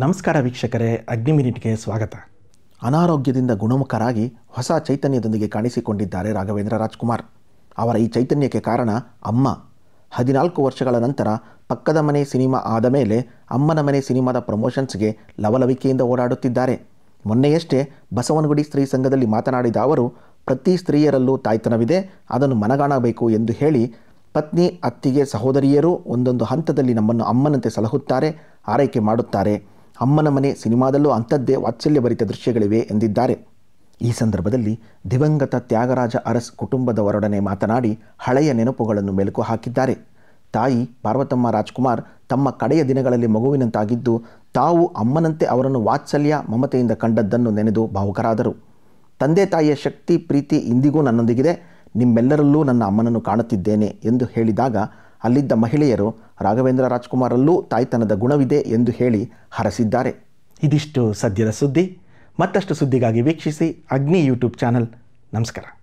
ನಮಸ್ಕಾರ ವೀಕ್ಷಕರೇ ಅಗ್ನಿ ಮಿನಿಟ್ಗೆ ಸ್ವಾಗತ. ಅನಾರೋಗ್ಯದಿಂದ ಗುಣಮುಖರಾಗಿ ಹೊಸ ಚೈತನ್ಯದೊಂದಿಗೆ ಕಾಣಿಸಿಕೊಂಡಿದ್ದಾರೆ ರಾಘವೇಂದ್ರ ರಾಜ್ಕುಮಾರ್. ಅವರ ಈ ಚೈತನ್ಯಕ್ಕೆ ಕಾರಣ ಅಮ್ಮ. ಹದಿನಾಲ್ಕು ವರ್ಷಗಳ ನಂತರ ಪಕ್ಕದ ಮನೆ ಸಿನಿಮಾ ಆದ ಮೇಲೆ ಅಮ್ಮನ ಮನೆ ಸಿನಿಮಾದ ಪ್ರಮೋಷನ್ಸ್ಗೆ ಲವಲವಿಕೆಯಿಂದ ಓಡಾಡುತ್ತಿದ್ದಾರೆ. ಮೊನ್ನೆಯಷ್ಟೇ ಬಸವನಗುಡಿ ಸ್ತ್ರೀ ಸಂಘದಲ್ಲಿ ಮಾತನಾಡಿದ ಅವರು, ಪ್ರತಿ ಸ್ತ್ರೀಯರಲ್ಲೂ ತಾಯ್ತನವಿದೆ, ಅದನ್ನು ಮನಗಾಣಬೇಕು ಎಂದು ಹೇಳಿ ಪತ್ನಿ, ಅತ್ತಿಗೆ, ಸಹೋದರಿಯರು ಒಂದೊಂದು ಹಂತದಲ್ಲಿ ನಮ್ಮನ್ನು ಅಮ್ಮನಂತೆ ಸಲಹುತ್ತಾರೆ, ಆರೈಕೆ ಮಾಡುತ್ತಾರೆ. ಅಮ್ಮನ ಮನೆ ಸಿನಿಮಾದಲ್ಲೂ ಅಂಥದ್ದೇ ವಾತ್ಸಲ್ಯಭರಿತ ದೃಶ್ಯಗಳಿವೆ ಎಂದಿದ್ದಾರೆ. ಈ ಸಂದರ್ಭದಲ್ಲಿ ದಿವಂಗತ ತ್ಯಾಗರಾಜ ಅರಸ್ ಕುಟುಂಬದವರೊಡನೆ ಮಾತನಾಡಿ ಹಳೆಯ ನೆನಪುಗಳನ್ನು ಮೆಲುಕು ಹಾಕಿದ್ದಾರೆ. ತಾಯಿ ಪಾರ್ವತಮ್ಮ ರಾಜ್ಕುಮಾರ್ ತಮ್ಮ ಕಡೆಯ ದಿನಗಳಲ್ಲಿ ಮಗುವಿನಂತಾಗಿದ್ದು, ತಾವು ಅಮ್ಮನಂತೆ ಅವರನ್ನು ವಾತ್ಸಲ್ಯ, ಮಮತೆಯಿಂದ ಕಂಡದ್ದನ್ನು ನೆನೆದು ಭಾವುಕರಾದರು. ತಂದೆ ತಾಯಿಯ ಶಕ್ತಿ, ಪ್ರೀತಿ ಇಂದಿಗೂ ನನ್ನೊಂದಿಗಿದೆ. ನಿಮ್ಮೆಲ್ಲರಲ್ಲೂ ನನ್ನ ಅಮ್ಮನನ್ನು ಕಾಣುತ್ತಿದ್ದೇನೆ ಎಂದು ಹೇಳಿದಾಗ, ಅಲ್ಲಿದ್ದ ಮಹಿಳೆಯರು ರಾಘವೇಂದ್ರ ರಾಜ್ಕುಮಾರಲ್ಲೂ ತಾಯ್ತನದ ಗುಣವಿದೆ ಎಂದು ಹೇಳಿ ಹರಸಿದ್ದಾರೆ. ಇದಿಷ್ಟು ಸದ್ಯದ ಸುದ್ದಿ. ಮತ್ತಷ್ಟು ಸುದ್ದಿಗಾಗಿ ವೀಕ್ಷಿಸಿ ಅಗ್ನಿ ಯೂಟ್ಯೂಬ್ ಚಾನಲ್. ನಮಸ್ಕಾರ.